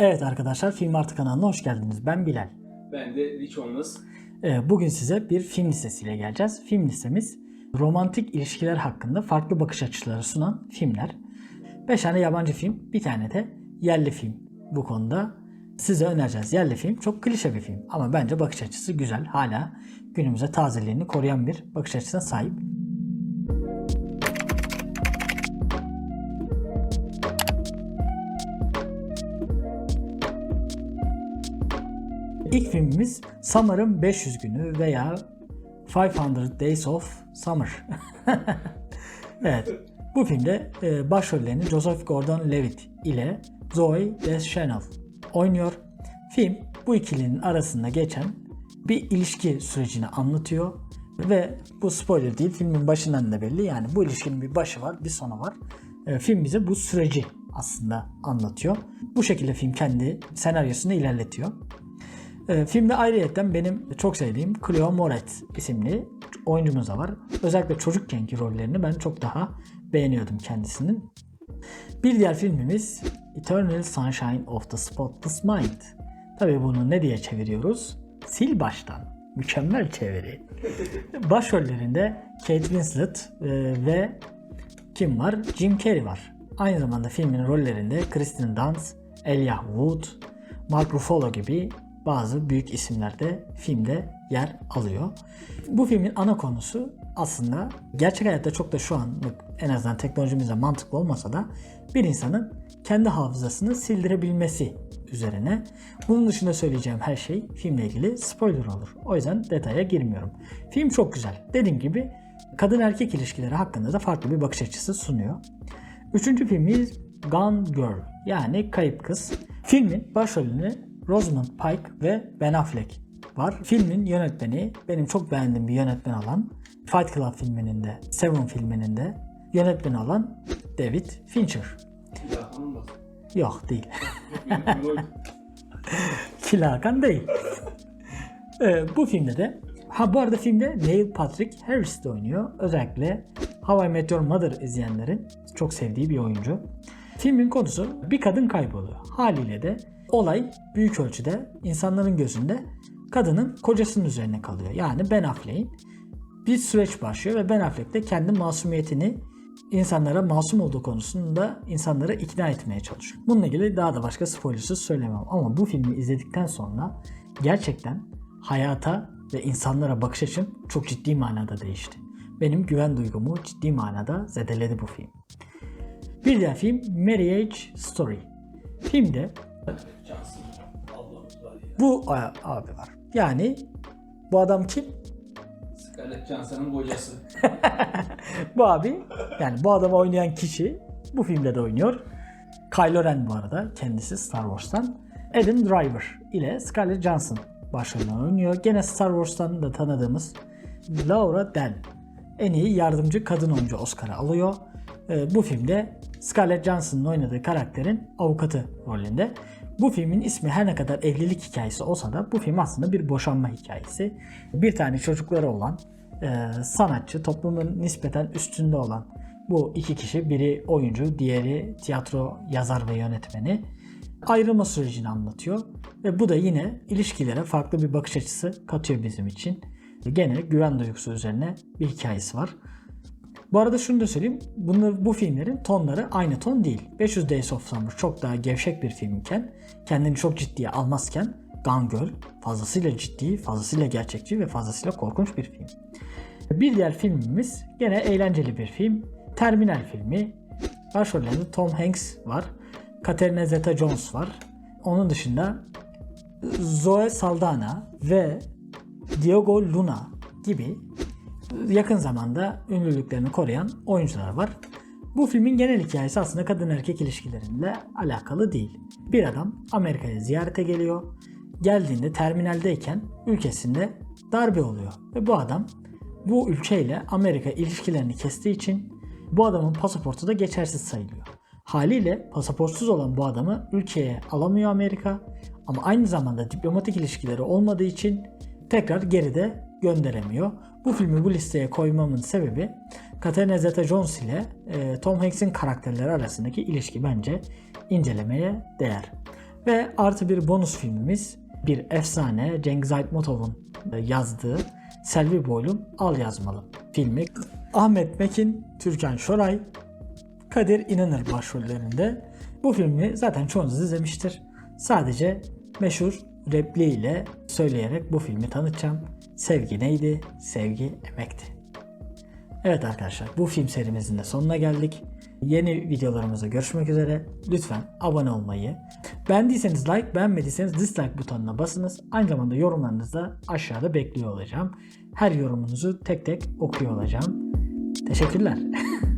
Evet arkadaşlar Film Artı kanalına hoş geldiniz. Ben Bilal. Ben de Rich Olmaz. Ee, Bugün size bir film listesiyle geleceğiz. Film listemiz romantik ilişkiler hakkında farklı bakış açıları sunan filmler. 5 tane yabancı film, bir tane de yerli film bu konuda size önereceğiz. Yerli film çok klişe bir film ama bence bakış açısı güzel. Hala günümüze tazeliğini koruyan bir bakış açısına sahip. İlk filmimiz Summer'ın 500 günü veya 500 Days of Summer. evet. Bu filmde e, başrollerini Joseph Gordon-Levitt ile Zoe Deschanel oynuyor. Film bu ikilinin arasında geçen bir ilişki sürecini anlatıyor ve bu spoiler değil filmin başından da belli yani bu ilişkinin bir başı var bir sonu var. E, film bize bu süreci aslında anlatıyor. Bu şekilde film kendi senaryosunu ilerletiyor. E, filmde ayrıyetten benim çok sevdiğim Cleo Moretz isimli oyuncumuz da var. Özellikle çocukkenki rollerini ben çok daha beğeniyordum kendisinin. Bir diğer filmimiz Eternal Sunshine of the Spotless Mind. Tabii bunu ne diye çeviriyoruz? Sil baştan. Mükemmel çeviri. Başrollerinde Kate Winslet e, ve kim var? Jim Carrey var. Aynı zamanda filmin rollerinde Kristen Dunst, Elijah Wood, Mark Ruffalo gibi bazı büyük isimler de filmde yer alıyor. Bu filmin ana konusu aslında gerçek hayatta çok da şu anlık en azından teknolojimizde mantıklı olmasa da bir insanın kendi hafızasını sildirebilmesi üzerine. Bunun dışında söyleyeceğim her şey filmle ilgili spoiler olur. O yüzden detaya girmiyorum. Film çok güzel. Dediğim gibi kadın erkek ilişkileri hakkında da farklı bir bakış açısı sunuyor. Üçüncü filmimiz Gone Girl yani Kayıp Kız. Filmin başrolünü Rosamund Pike ve Ben Affleck var. Filmin yönetmeni benim çok beğendiğim bir yönetmen olan Fight Club filminin de Seven filminin de yönetmeni olan David Fincher. Yok değil. Hakan değil. Ee, bu filmde de ha bu arada filmde Neil Patrick Harris de oynuyor. Özellikle How I Met Your Mother izleyenlerin çok sevdiği bir oyuncu. Filmin konusu bir kadın kayboluyor. Haliyle de olay büyük ölçüde insanların gözünde kadının kocasının üzerine kalıyor. Yani Ben Affleck'in bir süreç başlıyor ve Ben Affleck de kendi masumiyetini insanlara masum olduğu konusunda insanları ikna etmeye çalışıyor. Bununla ilgili daha da başka spoilersız söylemem ama bu filmi izledikten sonra gerçekten hayata ve insanlara bakış açım çok ciddi manada değişti. Benim güven duygumu ciddi manada zedeledi bu film. Bir diğer film Marriage Story. Filmde Bu abi var. Yani bu adam kim? Scarlett Johansson'ın kocası. Bu abi yani bu adamı oynayan kişi bu filmde de oynuyor. Kylo Ren bu arada kendisi Star Wars'tan. Adam Driver ile Scarlett Johansson başrolünü oynuyor. Gene Star Wars'tan da tanıdığımız Laura Dern en iyi yardımcı kadın oyuncu Oscar'ı alıyor. Ee, bu filmde Scarlett Johansson'ın oynadığı karakterin avukatı rolünde. Bu filmin ismi her ne kadar evlilik hikayesi olsa da bu film aslında bir boşanma hikayesi. Bir tane çocukları olan e, sanatçı, toplumun nispeten üstünde olan bu iki kişi, biri oyuncu, diğeri tiyatro yazar ve yönetmeni ayrılma sürecini anlatıyor. Ve bu da yine ilişkilere farklı bir bakış açısı katıyor bizim için. Gene güven duygusu üzerine bir hikayesi var. Bu arada şunu da söyleyeyim. Bunlar, bu filmlerin tonları aynı ton değil. 500 Days of Summer çok daha gevşek bir filmken, kendini çok ciddiye almazken Gone Girl fazlasıyla ciddi, fazlasıyla gerçekçi ve fazlasıyla korkunç bir film. Bir diğer filmimiz gene eğlenceli bir film. Terminal filmi. Başrollerinde Tom Hanks var. Katerina Zeta-Jones var. Onun dışında Zoe Saldana ve Diego Luna gibi yakın zamanda ünlülüklerini koruyan oyuncular var. Bu filmin genel hikayesi aslında kadın erkek ilişkileriyle alakalı değil. Bir adam Amerika'ya ziyarete geliyor. Geldiğinde terminaldeyken ülkesinde darbe oluyor. Ve bu adam bu ülkeyle Amerika ilişkilerini kestiği için bu adamın pasaportu da geçersiz sayılıyor. Haliyle pasaportsuz olan bu adamı ülkeye alamıyor Amerika ama aynı zamanda diplomatik ilişkileri olmadığı için tekrar geride gönderemiyor. Bu filmi bu listeye koymamın sebebi Katerina Zeta-Jones ile e, Tom Hanks'in karakterleri arasındaki ilişki bence incelemeye değer. Ve artı bir bonus filmimiz bir efsane Cengiz Aytmatov'un yazdığı Selvi Boylum Al Yazmalı filmi. Ahmet Mekin, Türkan Şoray, Kadir İnanır başrollerinde. Bu filmi zaten çoğunuz izlemiştir. Sadece meşhur repliğiyle söyleyerek bu filmi tanıtacağım. Sevgi neydi? Sevgi emekti. Evet arkadaşlar bu film serimizin de sonuna geldik. Yeni videolarımızda görüşmek üzere. Lütfen abone olmayı, beğendiyseniz like, beğenmediyseniz dislike butonuna basınız. Aynı zamanda yorumlarınızı da aşağıda bekliyor olacağım. Her yorumunuzu tek tek okuyor olacağım. Teşekkürler.